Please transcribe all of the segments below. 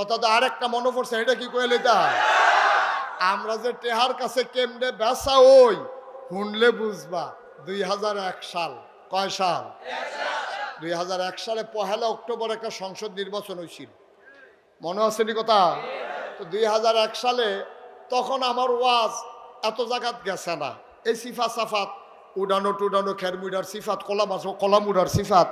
কথা তো আরেকটা মনে পড়ছে, এটা কি কয়ে লইতা? আমরা যে টেহার কাছে কেমনে বেসা ওই, শুনলে বুঝবা, দুই হাজার এক সাল, কয় সাল? দুই হাজার এক সালে পহেলা অক্টোবর একটা সংসদ নির্বাচন হয়েছিল মনে আছে নি কথা? তো দুই হাজার এক সালে তখন আমার ওয়াজ এত জায়গাত গেছে না। এই সিফা সাফাত, উডানো টুডানো খেরমুডার সিফাত, কলাম আছো কলামুডার সিফাত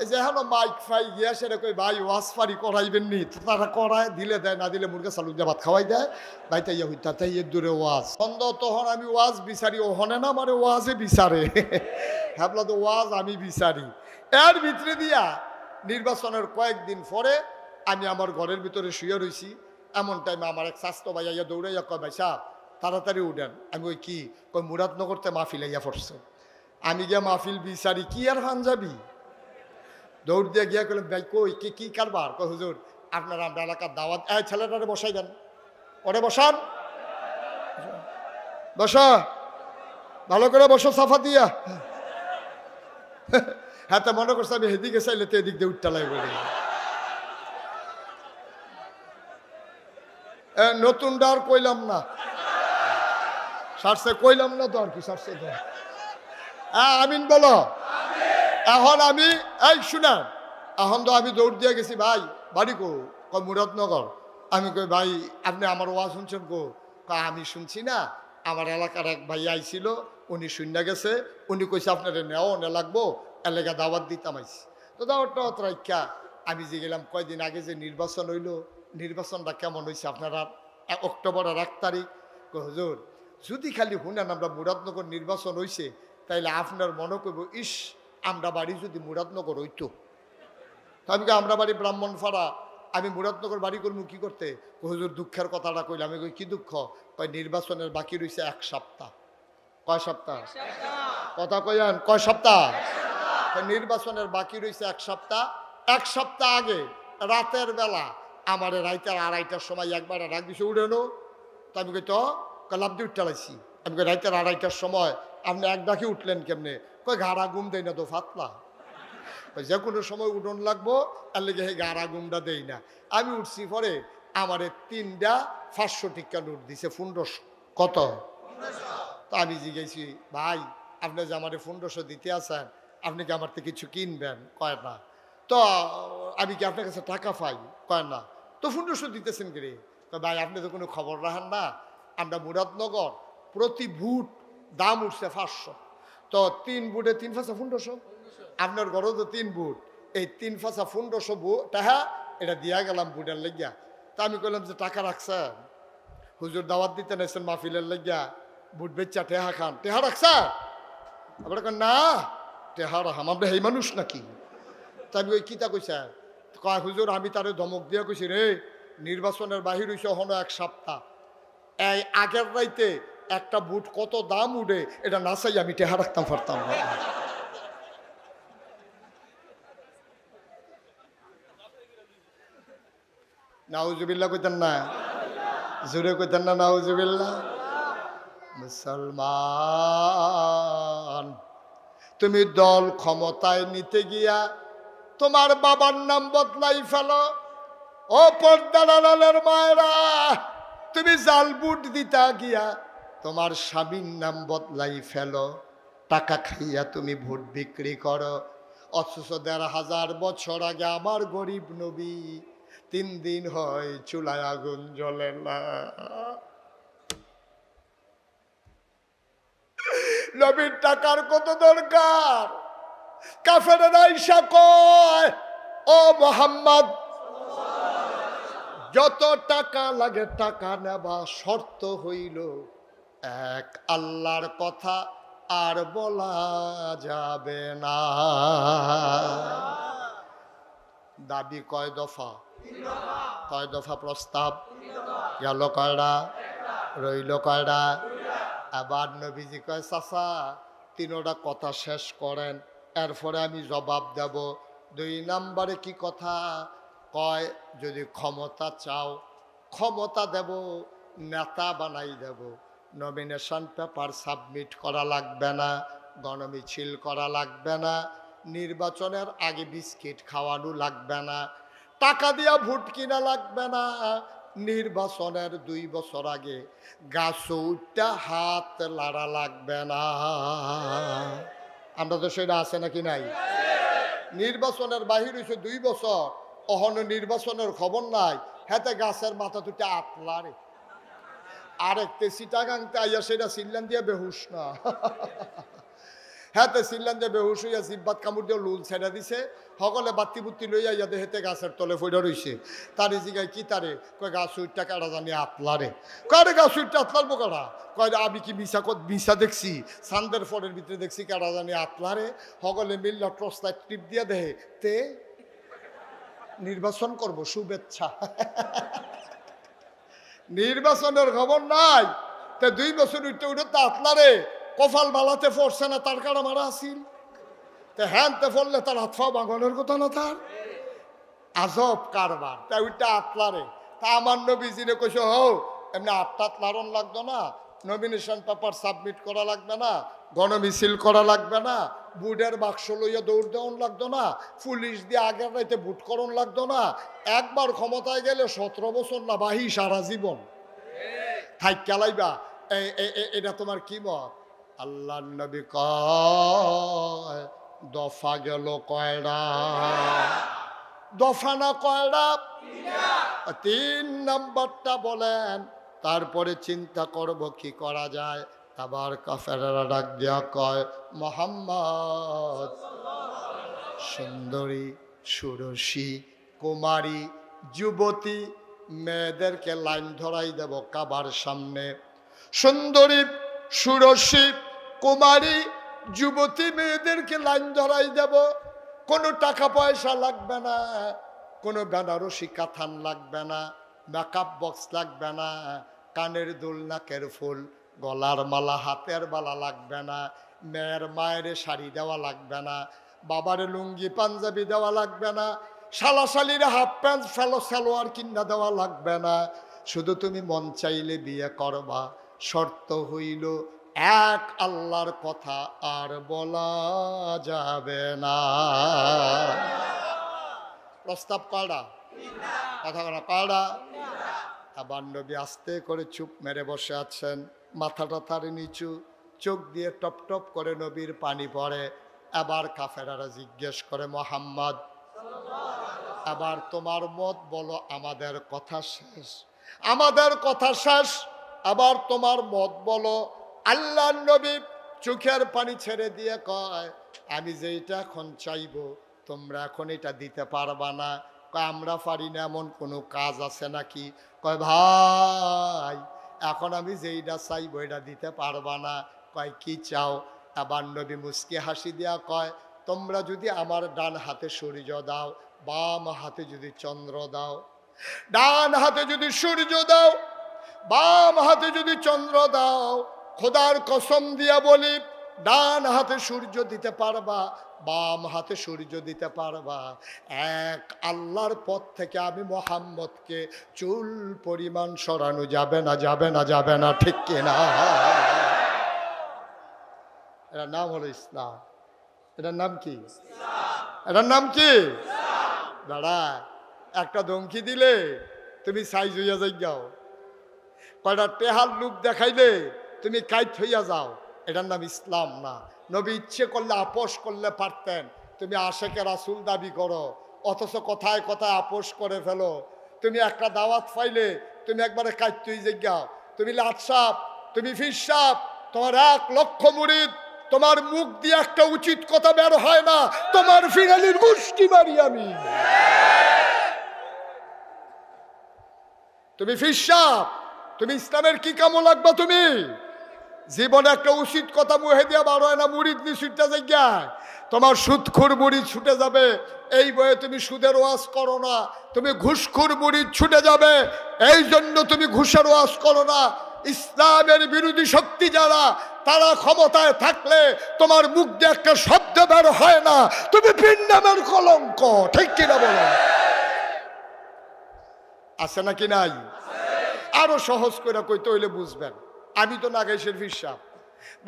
এই যে মাইক ফাই গিয়া সেটা কই, ভাই, ওয়াজ ফারি করাইবেন নি। তারা করায়, দিলে দেয়, না দিলে মুরগা চালু দিয়ে ভাত খাওয়াই দেয়। ভাই তাই হইতা তাই এর দূরে ওয়াজ। বন্ধ তখন আমি ওয়াজ বিচারি ও হনে না মানে ওয়াজে বিচারে। হ্যাবলা তো ওয়াজ আমি বিচারি। এর ভিতরে দিয়া নির্বাচনের কয়েকদিন পরে আমি আমার ঘরের ভিতরে শুয়ে রইছি। এমন টাইমে আমার এক স্বাস্থ্য ভাইয়া দৌড়াইয়া কয়, ভাই সাহ তাড়াতাড়ি উঠেন। আমি ওই কি? কই, মুরাদনগরতে মাহফিল আইয়া পড়ছে। আমি গিয়া মাহফিল বিচারি, কি আর ফান যাবি? দৌড় দিয়ে গিয়া করলাম ভাই কই? কি কি কারবার? কই হুজুর আপনার আমরা এলাকার দাওয়াত এই ছেলেটারে বসাই দেন ওরে বসান। বসা। ভালো করে বসো সাফা দিয়া। হ্যাঁ তা মনে করছে আমি হেদিকে চাইলে তো এদিক দিয়ে উঠতে লাগবে এ, নতুনটা আর কইলাম না। সারছে কইলাম না তো আর কি সারছে তো আমিন বলো। এখন আমি, এই শুনা এখন তো আমি দৌড় দিয়ে গেছি, ভাই, বাড়ি কো কয় মুরাদনগর। আমি কই, ভাই, আপনি আমার ওয়া শুনছেন কো? আমি শুনছি না, আমার এলাকার এক ভাই আইছিল, উনি শূন্য গেছে, উনি কইছে, আপনার নেও নে লাগবো, এলাকা দাওয়াত দিতাম আইছি। তো দাওয়াতটা রাখা আমি যে গেলাম কয়দিন আগে যে নির্বাচন হইল, নির্বাচনটা কেমন হয়েছে আপনারা অক্টোবরের এক তারিখ? হুজুর, যদি খালি শুনেন আমরা মুরাদনগর নির্বাচন হয়েছে তাইলে আপনার মনে করব ইস আমরা বাড়ি যদি মুরাদনগর হইতো। আমি আমরা বাড়ি ব্রাহ্মণপাড়া আমি মুরাদনগর বাড়ি করব কি করতে? হুজুর দুঃখের কথাটা কইলাম। আমি কই কি দুঃখ? কয় নির্বাচনের বাকি রয়েছে এক সপ্তাহ। কয় সপ্তাহ? কথা কইয়ান কয় সপ্তাহ? নির্বাচনের বাকি রয়েছে এক সপ্তাহ। এক সপ্তাহ আগে রাতের বেলা আমার রাইতার আড়াইটার সময় একবার রাখ দিছে উড়েনো তো আমি কই তো? লাভ দিয়ে উঠতে আমি কই রাইতের আড়াইটার সময়? আপনি এক ডাকে উঠলেন কেমনে? কই ঘাড়া গুম দেয় না তো ফাতলা? যে কোনো সময় উঠন লাগবো আর লেগে সেই গাড়া গুমটা দেই না। আমি উঠছি পরে, আমারে তিনটা পাঁচশো টিকা নোট দিছে, পনেরোশো। কত? তা আমি জিজ্ঞেছি ভাই, আপনি যে আমার পনেরোশো দিতে আসেন আপনি কি আমার থেকে কিছু কিনবেন? কয়, না। তো, আমি কি আপনার কাছে টাকা পাই? কয়, না। তো পনেরোশো দিতেছেন কি রে তো ভাই, আপনি তো কোনো খবর রাখেন না। আমরা মুরাদনগর প্রতি বুট দাম উঠছে পাঁচশো। তো তিন বুটে তিন ফাঁসা পনেরোশো আপনার ঘরও তো তিন বুট। এই তিন ফাঁসা পনেরোশো বুট টাকা এটা দিয়া গেলাম বুটের লেগিয়া। তা আমি কইলাম যে টাকা রাখছেন হুজুর দাওয়াত দিতে নাইছেন মাহফিলের লেগিয়া। বুট বেচা টেহা খান। টেহা রাখছা? আবার না, টেহা রাখাম আমরা সেই মানুষ নাকি? তা আমি ওই কিতা কইছা? কয়, হুজুর, আমি তারে ধমক দিয়া কইছি, রে, নির্বাচনের বাহির হইছে হনো এক সপ্তাহ। এই আগের রাইতে একটা বুট কত দাম উঠে এটা না চাই আমি টেহা রাখতাম পারতাম না নাউজুবিল্লা কইতেন না? জোরে কইতেন না নাউজুবিল্লা মুসলমান, তুমি দল ক্ষমতায় নিতে গিয়া তোমার বাবার নাম বদলাই ফেলো। ও পর্দালালের মায়েরা, তুমি জাল বুট দিতা গিয়া তোমার স্বামীর নাম বদলাই ফেলো, টাকা খাইয়া তুমি ভোট বিক্রি করো। অথচ দেড় হাজার বছর আগে আমার গরিব নবী, তিন দিন হয় চুলায় আগুন জ্বলে না। নবীর টাকার কত দরকার? কাফের আইসা কয়, ও মোহাম্মদ, যত টাকা লাগে টাকা নেবা শর্ত হইল এক আল্লাহর কথা আর বলা যাবে না। দাবি কয় দফা? কয় দফা প্রস্তাব? গেল কয়টা? রইল কয়রা আবার নবীজি কয়, চাচা, তিনোটা কথা শেষ করেন, এরপরে আমি জবাব দেব। দুই নাম্বারে কি কথা? কয়, যদি ক্ষমতা চাও, ক্ষমতা দেব, নেতা বানাই দেব। নমিনেশন পেপার সাবমিট করা লাগবে না, গণমিছিল করা লাগবে না, নির্বাচনের আগে বিস্কিট খাওয়ানো লাগবে না, টাকা দিয়া ভোট কিনা লাগবে না, নির্বাচনের দুই বছর আগে গাছ উঠটা হাত লাড়া লাগবে না। আমরা তো সেটা আছে নাকি নাই? নির্বাচনের বাহির হয়েছে দুই বছর, অহন নির্বাচনের খবর নাই, হাতে গাছের মাথা দুটা আতলারে। আরেকতে সিটাগাংতে আইয়া সেটা সিল্লান দিয়ে বেহুশ না। হ্যাঁ সিল্লান দিয়ে বেহুশ হইয়া জিব্বাত কামড় দিয়ে লুল ছেড়ে দিছে। সকলে বাতি বুত্তি লইয়া ইয়াতে হেতে গাছের তলে ফইরা রইছে। তারে জিগায়, কি তারে? কয়, গাছ উইটটা কাটা জানি আতলারে কয় গাছ উইটটা আতলার কাটা কয়, আমি কি মিশা কত মিশা দেখছি? সান্দের ফলের ভিতরে দেখছি কাটা জানি আতলারে সকলে মিল্লা টর্চ টিপ দিয়া দেহে, তে নির্বাচন করব, শুভেচ্ছা। নির্বাচনের খবর নাই। তে দুই বছর উঠতে উঠে তো আতলারে কপাল বালাতে পড়ছে না, তার কাটা মারা আসিল তে পড়লে তার হাত পা বাগানোর কথা না তার? আজব কারবার। তা উঠতে আতলারে। তা আমার নবী জিনে কইস হো এমনি আত্মাত লারণ লাগতো না। নমিনেশন পেপার সাবমিট করা লাগবে না, গণমিছিল করা লাগবে না, বুটের বাক্স লইয়া দৌড় দেওয়ান লাগতো না, পুলিশ দিয়ে আগের রাইতে বুট করণ লাগতো না, একবার ক্ষমতায় গেলে সতেরো বছর না বাহি সারা জীবন। থাই কেলাইবা এটা তোমার কি মত? আল্লাহ নবী কয়, দফা গেল কয়রা দফা না কয়রা তিন নাম্বারটা বলেন তারপরে চিন্তা করব, কি করা যায়? আবার কাফেরারা ডাক দেওয়া কয়, মোহাম্মদ, সুন্দরী, সুরসী, কুমারী, যুবতী, মেয়েদেরকে লাইন ধরাই দেব কাবার সামনে। সুন্দরী, সুরসী, কুমারী, যুবতী, মেয়েদেরকে লাইন ধরাই দেব। কোনো টাকা পয়সা লাগবে না, কোনো বেনারসি কাথান লাগবে না, মেকআপ বক্স লাগবে না কানের দুল, নাকের ফুল, গলার মালা, হাতের মালা লাগবে না, মেয়ের মায়ের শাড়ি দেওয়া লাগবে না, বাবার লুঙ্গি, পাঞ্জাবি দেওয়া লাগবে না শালাশালির হাফ প্যান্ট ফেলো সালোয়ার কিনা দেওয়া লাগবে না। শুধু তুমি মন চাইলে বিয়ে করবা, শর্ত হইল এক, আল্লাহর কথা আর বলা যাবে না। প্রস্তাব কয়টা কথা বলা কয়টা আবার নবী আস্তে করে চুপ মেরে বসে আছেন। মাথাটা তার নিচু, চোখ দিয়ে টপ টপ করে নবীর পানি পড়ে। আবার কাফেরারা জিজ্ঞেস করে, মোহাম্মদ, আবার তোমার মত বলো, আমাদের কথা শেষ? আমাদের কথা শেষ, আবার তোমার মত বলো। আল্লাহ নবী চোখের পানি ছেড়ে দিয়ে কয়, আমি যেইটা এখন চাইব, তোমরা এখন এটা দিতে পারবা না। কয় আমরা পারি না, এমন কোনো কাজ আছে নাকি? কয়, ভাই, এখন আমি যেইটা চাইব এটা দিতে পারবা না। কয়, কি চাও? আবার নবী মুস্কি হাসি দিয়া কয়, তোমরা যদি আমার ডান হাতে সূর্য দাও, বাম হাতে যদি চন্দ্র দাও, ডান হাতে যদি সূর্য দাও, বাম হাতে যদি চন্দ্র দাও, খোদার কসম দিয়া বলি ডান হাতে সূর্য দিতে পারবা বাম হাতে সূর্য দিতে পারবা। এক আল্লাহর পথ থেকে আমি মোহাম্মদকে চুল পরিমাণ সরানো যাবে না যাবে না যাবে না ঠিক কিনা এটার নাম হলো ইসলাম। এটার নাম কি? এটার নাম কি? দাঁড়া একটা ধমকি দিলে তুমি সাইজ হইয়া যাই যাও কয়টা টেহার লুক দেখাইলে তুমি কাইট হইয়া যাও। এটার নাম ইসলাম না। নবী ইচ্ছে করলে আপোষ করলে পারতেন। তুমি আশেকে রাসুল দাবি করো, অথচ কথায় কথায় আপোষ করে ফেলো। তুমি একটা দাওয়াত ফাইলে তুমি একবারে হয়ে যাও তুমি লাটসাপ, তুমি ফিরসাপ, তোমার এক লক্ষ মুরিদ, তোমার মুখ দিয়ে একটা উচিত কথা বের হয় না, তোমার ফিরালির মুষ্টি মারি আমি। তুমি ফিরসাপ, তুমি ইসলামের কি কামো লাগবা তুমি? জীবনে একটা উচিত কথা মুহে দিয়া বার হয় না মুড়িদ নি ছুটতে জায়গায় তোমার সুদখুর মুড়িদ ছুটে যাবে, এই বয়ে তুমি সুদের ওয়াজ করো না, তুমি ঘুষখুর মুড়িদ ছুটে যাবে, এই জন্য তুমি ঘুষের ওয়াজ করো না। ইসলামের বিরোধী শক্তি যারা, তারা ক্ষমতায় থাকলে তোমার মুখ দিয়ে একটা শব্দ বের হয় না, তুমি পিন্ডামের কলঙ্ক, ঠিক কিনা বলো? আছে নাকি নাই? আরও সহজ করে কইতে হইলে বুঝবেন। আমি তো নাগেশের ফিসাব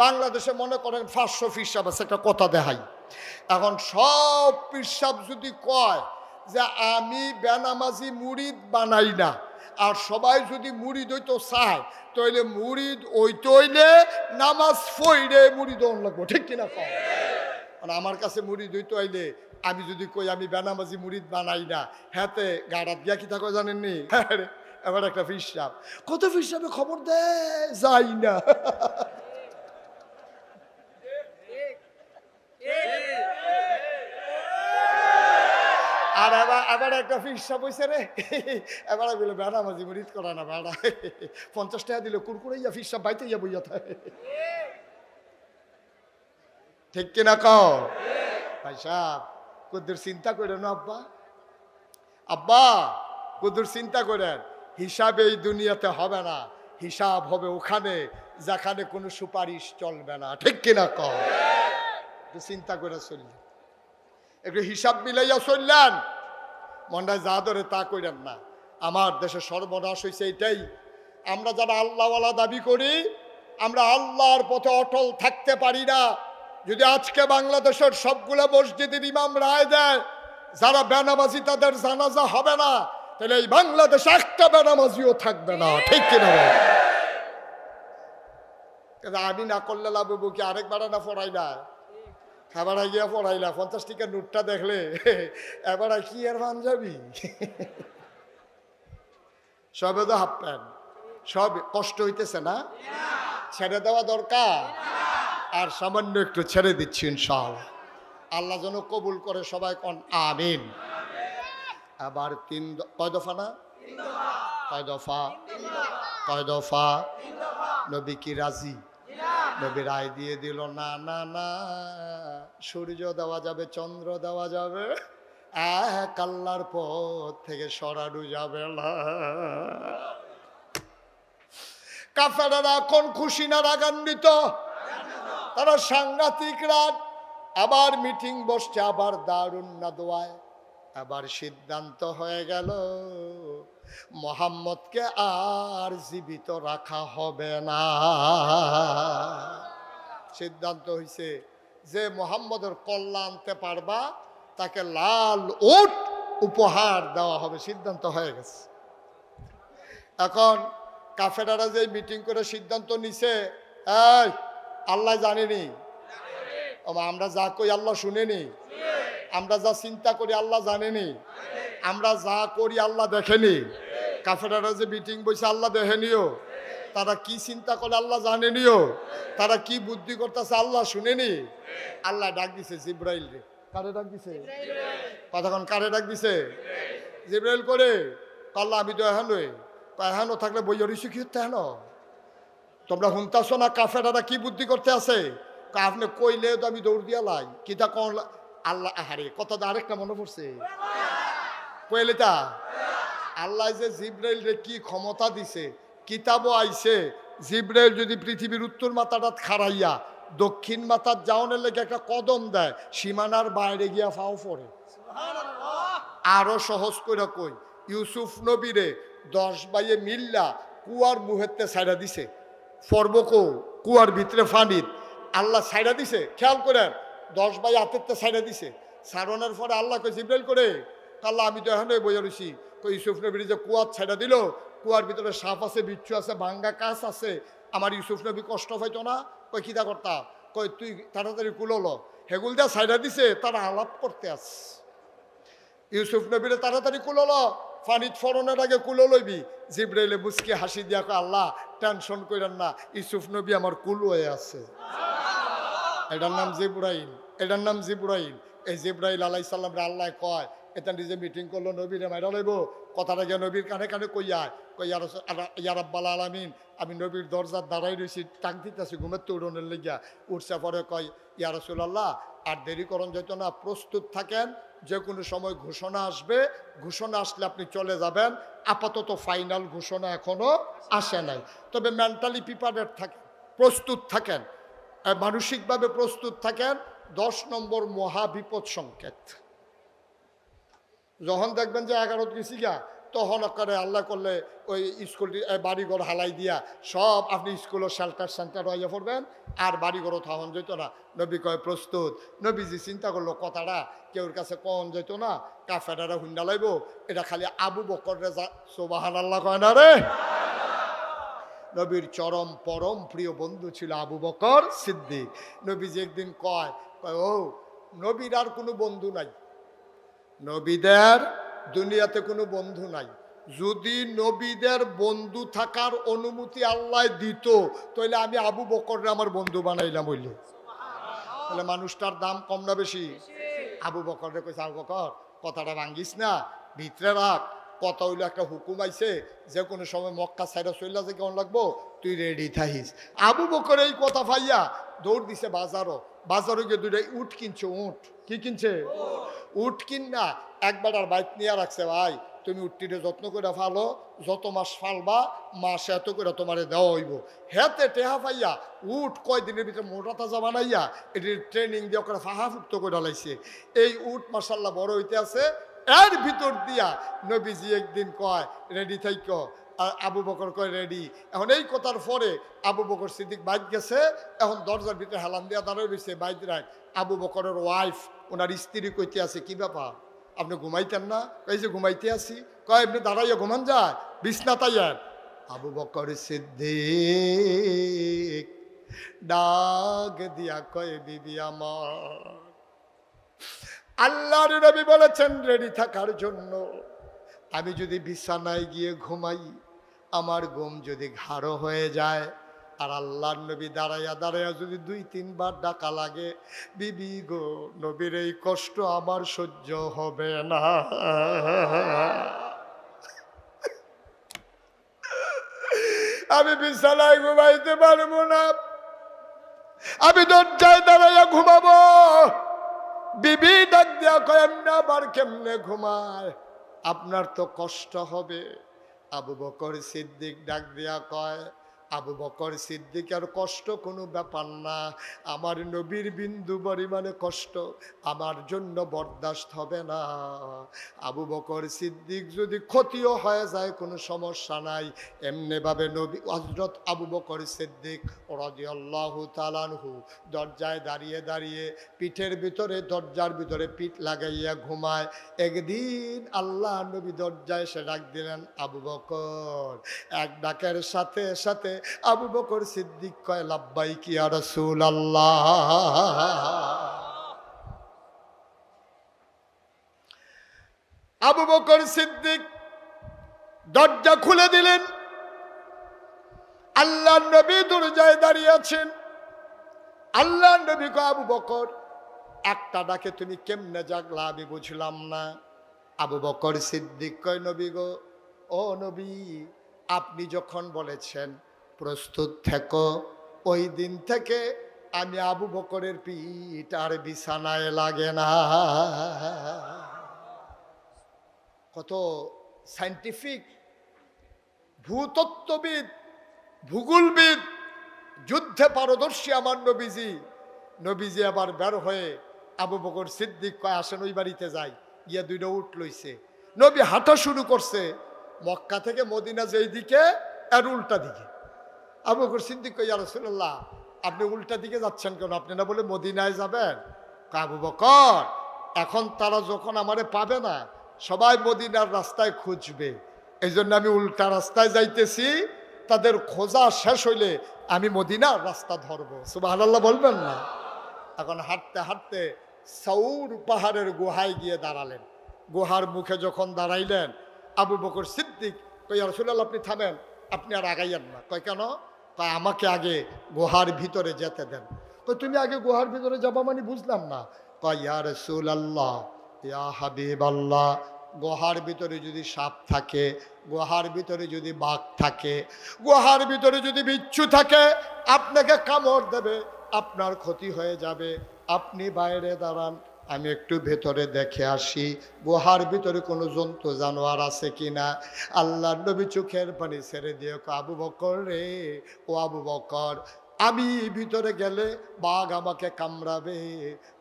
বাংলাদেশে মনে করেন পাঁচশো ফিসাব আছে, একটা কথা দেখাই। এখন সব পিসাব যদি কয় যে আমি বেনামাজি মুড়িদ বানাই না, আর সবাই যদি মুরিদ হইতো চায়, তাইলে মুড়িদ ওইতে হইলে নামাজ ফইরে হন লাগবো, ঠিক কিনা কম মানে আমার কাছে মুরিদ হইতে হইলে আমি যদি কই আমি বেনামাজি মুড়িদ বানাই না হ্যাঁতে গাড়াত গিয়া কি থাকো জানেননি? হ্যাঁ এবার একটা ফিসাব কত ফিসাবে খবর দেয়? যাই না। আর এবার এবার একটা ফিসা পয়সা রে। এবার বলে বেড়া, মাঝি মরিত করা না, বেড়া। পঞ্চাশ টাকা দিলে কুরকুরে ইয়া ফিসা বাইতে ইয়া বইয়া থাকে। ঠিক কিনা কও? ভাই সাহ কদ্দুর চিন্তা করে না, আব্বা? আব্বা, কদ্দুর চিন্তা করেন হিসাব এই দুনিয়াতে হবে না। হিসাব হবে ওখানে, যেখানে কোনো সুপারিশ চলবে না। ঠিক কিনা একটু চিন্তা করে চললেন একটু হিসাব মিলাইয়া চললেন। মন্ডায় যা ধরে তা কইরেন না। আমার দেশে সর্বনাশ হয়েছে এটাই আমরা যারা আল্লাহওয়ালা দাবি করি, আমরা আল্লাহর পথে অটল থাকতে পারি না। যদি আজকে বাংলাদেশের সবগুলো মসজিদের ইমাম রায় দেয়, যারা বেনাবাজি তাদের জানাজা হবে না। তাহলে এই বাংলাদেশে একটা বেনামাজিও থাকবে না, ঠিক কিনা আমি না করলে লাভ কি? আরেকবার না পড়াই না খাবার গিয়া পড়াইলা? পঞ্চাশ টিকার নোটটা দেখলে, এবার কি আর পাঞ্জাবি? সবে তো হাফ প্যান্ট। সব কষ্ট হইতেছে না? ছেড়ে দেওয়া দরকার? আর সামান্য একটু ছেড়ে দিচ্ছি ইনশাআল্লাহ। আল্লাহ যেন কবুল করে সবাই কন, আমিন। আবার তিন কয় দফা না? কয় দফা। কয় দফা। নবী কি রাজি? নবী রায় দিয়ে দিল, না না না, সূর্য দেওয়া যাবে, চন্দ্র দেওয়া যাবে, এক আল্লাহর পথ থেকে সরানো যাবে না। কাফেরারা এখন খুশি না, রাগান্বিত। তারা সাংঘাতিক রাগ। আবার মিটিং বসছে, আবার দারুণ না দোয়ায়। আবার সিদ্ধান্ত হয়ে গেল মোহাম্মদকে আর জীবিত রাখা হবে না। সিদ্ধান্ত হয়েছে যে মোহাম্মদের কল্যাণ আনতে পারবা তাকে লাল উট উপহার দেওয়া হবে। সিদ্ধান্ত হয়ে গেছে। এখন কাফেরারা যে মিটিং করে সিদ্ধান্ত নিছে এই আল্লাহ জানেনি? আমরা যা কই আল্লাহ শুনেনি? আমরা যা চিন্তা করি আল্লাহ জানেনি। আমরা যা করি আল্লাহ দেখেনি। কাফেরারা যে মিটিং বসে আল্লাহ দেখেনিও। তারা কি চিন্তা করে আল্লাহ জানেনিও। তারা কি বুদ্ধি করতেছে আল্লাহ শুনেনি। আল্লাহ ডাক দিছে, জিব্রাইল রে। কারে ডাক দিছে? কতক্ষণ কারে ডাক দিছে? জিব্রাইল করে আল্লাহ, আমি তো এহানো থাকলে বই কি হতে হেন তোমরা শুনতেছো না কাফেরারা কি বুদ্ধি করতে আছে? আপনি কইলে তো আমি দৌড় দিয়া লাই। কিতা কন আল্লাহ, আহারে কত আরেকটা মনে পড়ছে? কইলে আল্লাহ যে জিব্রাইল রে কি ক্ষমতা দিছে, কিতাবও আইছে, জিব্রাইল যদি পৃথিবীর উত্তর মাথাটা খাড়াইয়া, দক্ষিণ মাথার যাওনের লেগে একটা কদম দেয়, সীমানার বাইরে গিয়া ফাও পড়ে। আরও সহজ করে কই, ইউসুফ নবীরে দশ বাইয়ে মিল্লা কুয়ার মুহেতে সাইডা দিছে। ফর্বকো কুয়ার ভিতরে ফানিত আল্লাহ সাইডা দিছে, খেয়াল করেন দশ বাই হাতের সাইডা দিছে। সারনের পরে আল্লাহ কই জিব্রাইল করে আল্লাহ আমি তো এখন বইয়া রয়েছি কই ইউসুফ নবীর যে কুয়ার ছাইডা দিল, কুয়ার ভিতরে সাপ আছে, বিচ্ছু আছে, ভাঙ্গা কাছ আছে। আমার ইউসুফ নবী কষ্ট পাইতো না, কই কিতা করতা? কই, তুই তাড়াতাড়ি কুলোলো হেগুল দিয়া সাইডা দিছে, তারা আলাপ করতে আস ইউসুফ নবীরে তাড়াতাড়ি কুলোলো ফানিত ফরনের আগে কুলো লইবি। জিব্রাইলে মুসকি হাসি দিয়া আল্লাহ, টেনশন করেন না, ইউসুফ নবী আমার কুল হয়ে আছে। এটার নাম জিব্রাইল, এটার নাম জিব্রাইল। এই জিব্রাইল আলাই সাল্লাম আল্লাহ কয়, এটা নিজে মিটিং করল নবীরে মাইরা লইব। কথাটা গিয়ে নবীর কানে কানে কইয়া কই ইয়ারাব্বাল আলামিন, আমি নবীর দরজার দাঁড়াই রয়েছি টাং দিতেছি ঘুমের তো উড়নের লেগিয়া। উঠছে পরে কয়, ইয়া রসুল্লাহ আর দেরি করণ যেত না, প্রস্তুত থাকেন যে কোনো সময় ঘোষণা আসবে, ঘোষণা আসলে আপনি চলে যাবেন। আপাতত ফাইনাল ঘোষণা এখনও আসে নাই। তবে মেন্টালি প্রিপারেড থাকেন, প্রস্তুত থাকেন। মানসিকভাবে প্রস্তুত থাকেন দশ নম্বর মহাবিপদ সংকেত। যখন দেখবেন যে এগারো গেছি গা তখন করে আল্লাহ করলে ওই স্কুলটি বাড়িঘর হালাই দিয়া সব আপনি স্কুলের শেল্টার সেন্টার হয়ে পড়বেন। আর বাড়িঘরও থাহন যেত না। নবী কয়, প্রস্তুত। নবীজি চিন্তা করল, কথাটা কেউর কাছে কন যেত না? কাফেরারা হুন্ডা লাইব। এটা খালি আবু বকর রেজা সোবাহান আল্লাহ কয় না রে। নবীর চরম পরম প্রিয় বন্ধু ছিল আবু বকর সিদ্দিক। নবীজি একদিন কয় ও নবীর আর কোনো বন্ধু নাই। নবীদের দুনিয়াতে কোনো বন্ধু নাই। যদি নবীদের বন্ধু থাকার অনুমতি আল্লাহ দিত তাহলে আমি আবু বকররে আমার বন্ধু বানাইলাম বললে তাহলে মানুষটার দাম কম না বেশি? আবু বকরে কইছে আবু বকর কথাটা ভাঙ্গিস না ভিতরে রাখ। কথা হইল, একটা হুকুম আইছে যে কোনো সময় মক্কা সাইডা চইলা যে কেমন লাগবো, তুই রেডি থাকিস। আবু বকর এই কথা পাইয়া দৌড় দিছে বাজারও। বাজারে গিয়ে দুইটা উঠ কিনছে উঠ কি কিনছে? উঠ কিন না একবার আর বাইক নিয়ে রাখছে, ভাই, তুমি উটটিরে যত্ন করে ফালো, যত মাস ফালবা, মাস এত করে তোমারে দেওয়া হইব। হেতে টেহা পাইয়া উঠ কয়দিনের ভিতরে মোটা তাজা বানাইয়া এটি ট্রেনিং দিয়ে ওখানে ফাহা ফুক্ত করে লাইছে। এই উট মাসাল্লাহ বড় হইতে আছে এর ভিতর দিয়া নবীজি একদিন কয় রেডি থাইক। আর আবু বকর কয় রেডি এখন এই কথার পরে আবু বকর সিদ্দিক বাইক গেছে, এখন দরজার ভিতরে হেলান দিয়া দাঁড়ায় রয়েছে বাইক রায় আবু বকরের ওয়াইফ ওনার স্ত্রী কইতে আছে, কি ব্যাপার? আপনি ঘুমাইতেন না? এই যে ঘুমাইতে আসি কয় এমনি দাঁড়াইয়া ঘুমান যায়, বিছনা তাইয়ার আবু বকর সিদ্দিক ডাক দিয়া কয়, বিবি আমার। আল্লাহর নবী বলেছেন রেডি থাকার জন্য। আমি যদি বিছানায় গিয়ে ঘুমাই, আমার ঘুম যদি ঘাড়ো হয়ে যায়, আর আল্লাহর নবী দাঁড়াইয়া দাঁড়াইয়া যদি দুই, তিনবার ডাকা লাগে, বিবি গো, নবীর এই কষ্ট আমার সহ্য হবে না। আমি বিছানায় ঘুমাইতে পারব না। আমি দরজায় দাঁড়াইয়া ঘুমাবো। বিবি ডাক দেয়া কয় না আবার কেমনে ঘুমায়? আপনার তো কষ্ট হবে। আবু বকর সিদ্দিক ডাক দেয়া কয় আবু বকর সিদ্দিকের কষ্ট কোনো ব্যাপার না। আমার নবীর বিন্দু পরিমাণে কষ্ট, আমার জন্য বরদাস্ত হবে না। আবু বকর সিদ্দিক যদি ক্ষতিও হয়ে যায়, কোনো সমস্যা নাই। এমনিভাবে নবী হজরত আবু বকর সিদ্দিক রাজিয়াল্লাহু তালানহু দরজায় দাঁড়িয়ে দাঁড়িয়ে পিঠের ভিতরে, দরজার ভিতরে পিঠ লাগাইয়া ঘুমায়। একদিন আল্লাহ নবী দরজায় এসে ডাক দিলেন, আবু বকর, এক ডাকের সাথে সাথে আবু বকর সিদ্দিক কয়, লাব্বাই কি আর আল্লাহ আবু বকর সিদ্দিক দরজা খুলে দিলেন। আল্লাহ নবী দরজায় দাঁড়িয়ে আছেন। আল্লাহ নবী কয়, আবু বকর, একটা ডাকে তুমি কেমনে জাগলা আমি বুঝলাম না। আবু বকর সিদ্দিক কয়, নবী গো, ও নবী, আপনি যখন বলেছেন প্রস্তুত থেকো। ওই দিন থেকে আমি আবু বকরের পিঠ আর বিছানায় লাগে না। কত সাইন্টিফিক ভূতত্ত্ববিদ, ভূগোলবিদ, যুদ্ধে পারদর্শী আমার নবীজি। নবীজি আবার বের হয়ে আবু বকর সিদ্দিক কয়, আসেন, ওই বাড়িতে যাই। গিয়া দুইটা উঠ লইছে। নবী হাঁটা শুরু করছে। মক্কা থেকে মদিনা যেই দিকে আর উল্টা দিকে। আবু বকর সিদ্দিক কই রসুল্লাহ আপনি উল্টা দিকে যাচ্ছেন কেন? আপনি না বলে মদিনায় যাবেন? আবু বকর, এখন তারা যখন আমারে পাবে না, সবাই মদিনার রাস্তায় খুঁজবে। এই জন্য আমি উল্টা রাস্তায় যাইতেছি, তাদের খোঁজা শেষ হইলে আমি মদিনার রাস্তা ধরবো। সুবাহ বলবেন না। এখন হাঁটতে হাঁটতে সৌর পাহাড়ের গুহায় গিয়ে দাঁড়ালেন। গুহার মুখে যখন দাঁড়াইলেন, আবু বকর সিদ্দিক কই রসুল্লাহ আপনি থামেন, আপনি আর আগাইয়েন না। কয়, কেন? কয় আমাকে আগে গুহার ভিতরে যেতে দেন। তো তুমি আগে গুহার ভিতরে যাবা মানে বুঝলাম না। কয় আল্লাহ ইয়া হাবিব আল্লাহ গুহার ভিতরে যদি সাপ থাকে, গুহার ভিতরে যদি বাঘ থাকে, গুহার ভিতরে যদি বিচ্ছু থাকে, আপনাকে কামড় দেবে, আপনার ক্ষতি হয়ে যাবে। আপনি বাইরে দাঁড়ান। আমি একটু ভেতরে দেখে আসি, গুহার ভিতরে কোনো জন্তু জানোয়ার আছে কি না আল্লাহ নবী চোখের পানি ছেড়ে দিয়ে আবু বকর রে, ও আবু বকর। আমি ভিতরে গেলে বাঘ আমাকে কামড়াবে,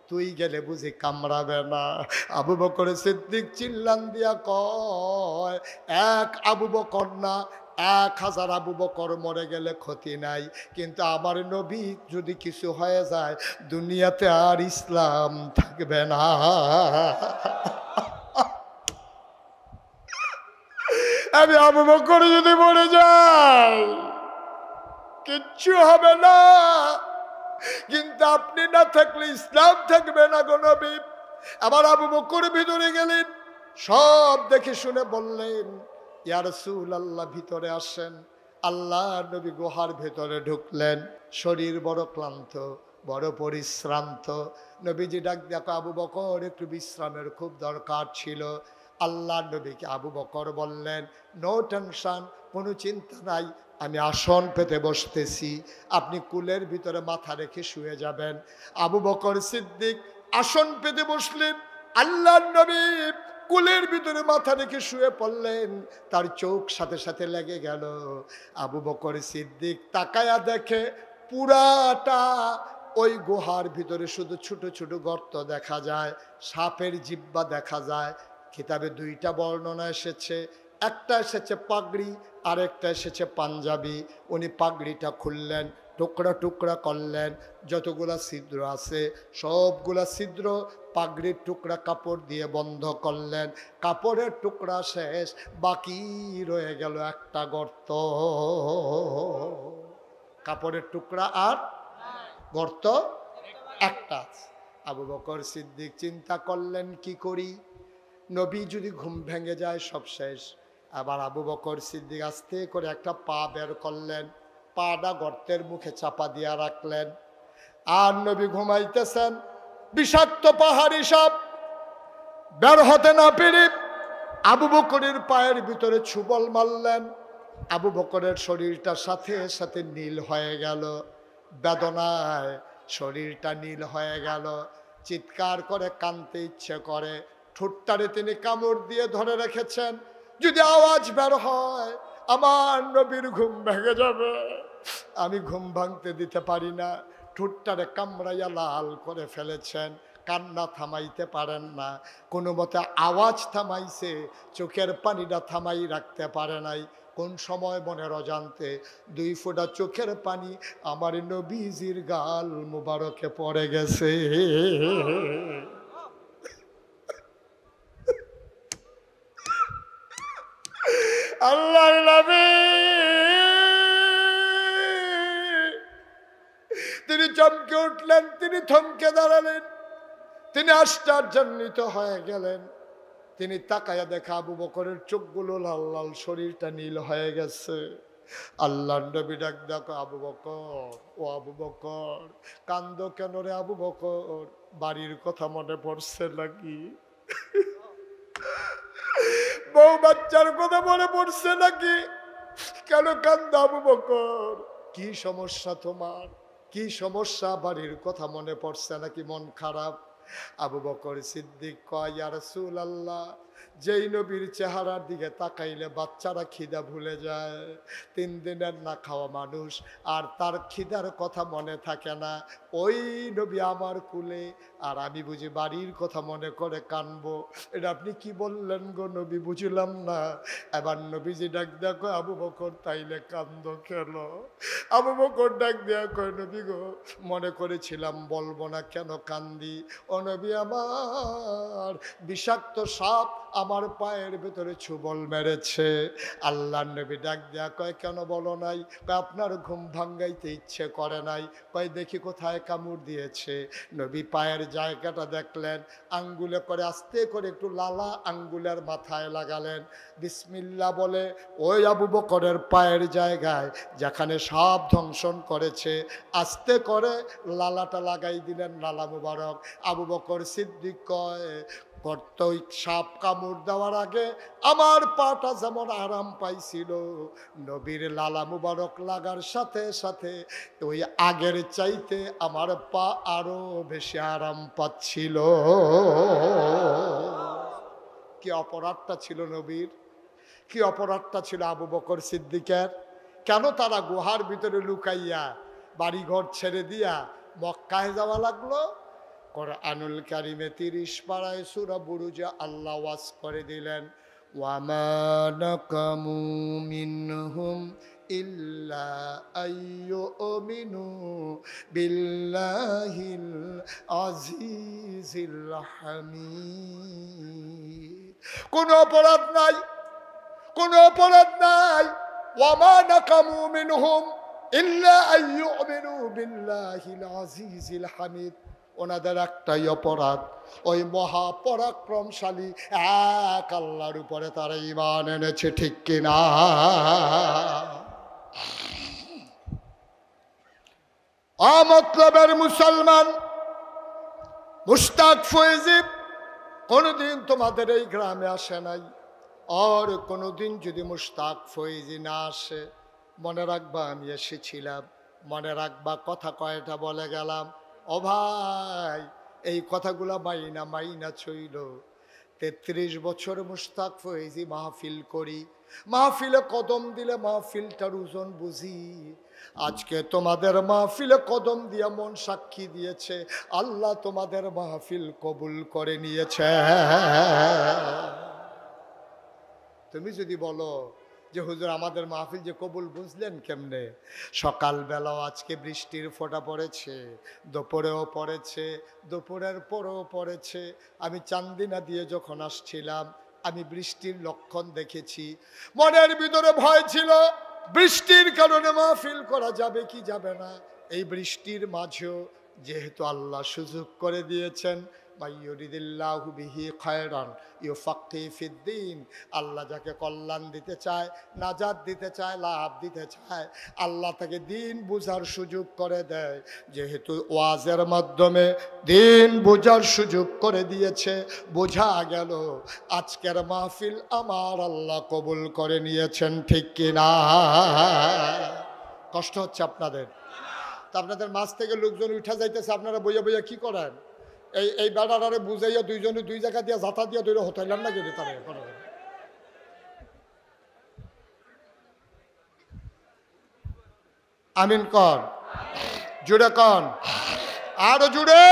তুই গেলে বুঝি কামড়াবে না। আবু বকর সিদ্দিক চিল্লান দিয়া কয়, এক আবু বকর না এক হাজার আবু বকর মরে গেলে ক্ষতি নাই। কিন্তু আমার নবী যদি কিছু হয়ে যায়, দুনিয়াতে আর ইসলাম থাকবে না। আমি আবু বকর যদি মরে যাই, কিচ্ছু হবে না। কিন্তু আপনি না থাকলে ইসলাম থাকবে না গো নবী। আবার আবু বকর ভিতরে গেলেন, সব দেখে শুনে বললেন ইয়ার সুল আল্লাহ ভিতরে আসেন। আল্লাহ নবী গুহার ভেতরে ঢুকলেন। শরীর বড় ক্লান্ত, বড় পরিশ্রান্ত। নবীজি ডাক দেখো আবু বকর, একটু বিশ্রামের খুব দরকার ছিল। আল্লাহ নবীকে আবু বকর বললেন, নো টেনশন, কোনো চিন্তা নাই, আমি আসন পেতে বসতেছি। আপনি কুলের ভিতরে মাথা রেখে শুয়ে যাবেন। আবু বকর সিদ্দিক, আসন পেতে বসলেন? আল্লাহ নবী কুলের ভিতরে মাথা রেখে শুয়ে পড়লেন। তার চোখ সাথে সাথে লেগে গেল। আবু বকর সিদ্দিক তাকায়া দেখে পুরাটা ওই গুহার ভিতরে শুধু ছোট ছোট গর্ত দেখা যায়, সাপের জিব্বা দেখা যায়। কিতাবে দুইটা বর্ণনা এসেছে। একটা এসেছে পাগড়ি আর একটা এসেছে পাঞ্জাবি। উনি পাগড়িটা খুললেন। টুকরা টুকরা করলেন, যতগুলা ছিদ্র আছে, সবগুলা ছিদ্র পাগড়ির টুকরা কাপড় দিয়ে বন্ধ করলেন। কাপড়ের টুকরা শেষ, বাকি রয়ে গেল একটা গর্ত। কাপড়ের টুকরা আর গর্ত একটা আবু বকর সিদ্দিক চিন্তা করলেন, কি করি? নবী যদি ঘুম ভেঙে যায়, সব শেষ। আবার আবু বকর সিদ্দিক আস্তে করে একটা পা বের করলেন। পাটা গর্তের মুখে চাপা দিয়া রাখলেন। আর নবী ঘুমাইতেছেন, বিষাক্ত পাহাড়ি সব বের হতে না পেরে আবু বকরের পায়ের ভিতরে ছুবল মারলেন। আবু বকরের শরীরটা সাথে সাথে নীল হয়ে গেল, বেদনায় শরীরটা নীল হয়ে গেল। চিৎকার করে কানতে ইচ্ছে করে, ঠোঁটটারে তিনি কামড় দিয়ে ধরে রেখেছেন। যদি আওয়াজ বের হয় আমার নবীর ঘুম ভেঙে যাবে। আমি ঘুম ভাঙতে দিতে পারি না। ঠোঁটটারে কামড়াইয়া লাল করে ফেলেছেন। কান্না থামাইতে পারেন না। কোনো মতে আওয়াজ থামাইছে, চোখের পানিটা থামাই রাখতে পারে নাই। কোন সময় মনের অজান্তে দুই ফোঁটা চোখের পানি আমার নবীজির গাল মুবারকে পড়ে গেছে। আল্লাহ নবী। তিনি চমকে উঠলেন, তিনি থমকে দাঁড়ালেন, তিনি আশ্চর্যান্বিত হয়ে গেলেন। তিনি তাকায়া দেখা আবু বকরের চোখগুলো লাল লাল, শরীরটা নীল হয়ে গেছে। আল্লাহ নবী ডাক, দেখো আবু বকর, ও আবু বকর, কান্দ কেন রে আবু বকর? বাড়ির কথা মনে পড়ছে নাকি? বউ বাচ্চার কথা মনে পড়ছে নাকি? কেন কান্দ আবু বকর? কি সমস্যা তোমার? কি সমস্যা? বাড়ির কথা মনে পড়ছে নাকি? মন খারাপ? আবু বকর সিদ্দিক কয়, ইয়া রাসূলুল্লাহ যেই নবীর চেহারার দিকে তাকাইলে বাচ্চারা খিদা ভুলে যায়। তিন দিনের না খাওয়া মানুষ, আর তার খিদার কথা মনে থাকে না। ওই নবী আমার কুলে, আর আমি বুঝি বাড়ির কথা মনে করে কানবো। এটা আপনি কি বললেন গো নবী, বুঝলাম না। এবার নবীজি ডাক দেখো আবু বকর তাইলে কান্দ খেল আবু বকর ডাক দেয়া কয়, নবী গো, মনে করেছিলাম বলব না কেন কান্দি? ও নবী আমার, বিষাক্ত সাপ আমার পায়ের ভেতরে ছুবল মেরেছে। আল্লাহ নবী ডাক দেয়া কয়, কেন বলো নাই? কয়, আপনার ঘুম ভাঙ্গাইতে ইচ্ছে করে নাই। কয়, দেখি কোথায় কামড় দিয়েছে। নবী পায়ের জায়গাটা দেখলেন, আঙ্গুলে করে আস্তে করে একটু লালা আঙ্গুলের মাথায় লাগালেন। বিসমিল্লা বলে, ওই আবু বকরের পায়ের জায়গায় যেখানে সব ধ্বংসন করেছে, আস্তে করে লালাটা লাগাই দিলেন, লালা মুবারক। আবু বকর সিদ্দিক কয় গর্ত ওই সাপ কামড় দেওয়ার আগে আমার পাটা যেমন আরাম পাইছিল। নবীর লালা মুবারক লাগার সাথে সাথে ওই আগের চাইতে আমার পা আরও বেশি আরাম পাচ্ছিল। কি অপরাধটা ছিল নবীর? কি অপরাধটা ছিল আবু বকর সিদ্দিকের? কেন তারা গুহার ভিতরে লুকাইয়া বাড়িঘর ছেড়ে দিয়া মক্কায় যাওয়া লাগল? কোরআনুল কারিমে তিরিশ পাড়ায় সুরা বুরুজা আল্লাহ ওয়াজ করে দিলেন মিনহুম ইল্লা বিল্লাহিল হামিদ। কোনো অপরাধ নাই, কোনো অপরাধ নাই, ওয়ামা নাকামু মিনহুম ইল্লা আইয়ুমিনু বিল্লাহিল আজিজিল হামিদ। ওনাদের একটাই অপরাধ। ওই মহাপরাক্রমশালী এক আল্লাহর উপরে তারা ইমান এনেছে, ঠিক কিনা আমতলবের মুসলমান, মুস্তাক ফয়েজিব কোনোদিন তোমাদের এই গ্রামে আসে নাই। আর কোনোদিন যদি মুস্তাক ফয়েজি না আসে, মনে রাখবা আমি এসেছিলাম, মনে রাখবা কথা কয়টা বলে গেলাম। ও ভাই, এই কথাগুলা মাইনা মাইনা চইল তেত্রিশ বছর মুস্তাক ফয়েজি মাহফিল করি। মাহফিলে কদম দিলে মাহফিলটার ওজন বুঝি। আজকে তোমাদের মাহফিলে কদম দিয়া মন সাক্ষী দিয়েছে। আল্লাহ তোমাদের মাহফিল কবুল করে নিয়েছে। তুমি যদি বলো যে হুজুর আমাদের মাহফিল যে কবুল বুঝলেন কেমনে? সকালবেলাও আজকে বৃষ্টির ফোঁটা পড়েছে, দুপুরেও পড়েছে, দুপুরের পরেও পড়েছে। আমি চান্দিনা দিয়ে যখন আসছিলাম, আমি বৃষ্টির লক্ষণ দেখেছি। মনের ভিতরে ভয় ছিল, বৃষ্টির কারণে মাহফিল করা যাবে কি যাবে না? এই বৃষ্টির মাঝেও যেহেতু আল্লাহ সুযোগ করে দিয়েছেন বিহি খায়রান ফিদ্দিন। আল্লাহ যাকে কল্যাণ দিতে চায় নাজাদ দিতে চায়, লাভ দিতে চায়, আল্লাহ তাকে দিন বুঝার সুযোগ করে দেয়। যেহেতু ওয়াজের মাধ্যমে দিন বোঝার সুযোগ করে দিয়েছে, বোঝা গেল, আজকের মাহফিল আমার আল্লাহ কবুল করে নিয়েছেন, ঠিক কিনা কষ্ট হচ্ছে আপনাদের। তা আপনাদের মাছ থেকে লোকজন উঠা যাইতেছে, আপনারা বইয়া বইয়া কি করেন? এই এই বেড়াটারে বুঝাইয়া দুইজনে দুই জায়গা দিয়া যাতা দিয়া দুইটা হতাইলাম না গেলে তারা আমিন কন। জুড়ে কন। আরও জুড়ে।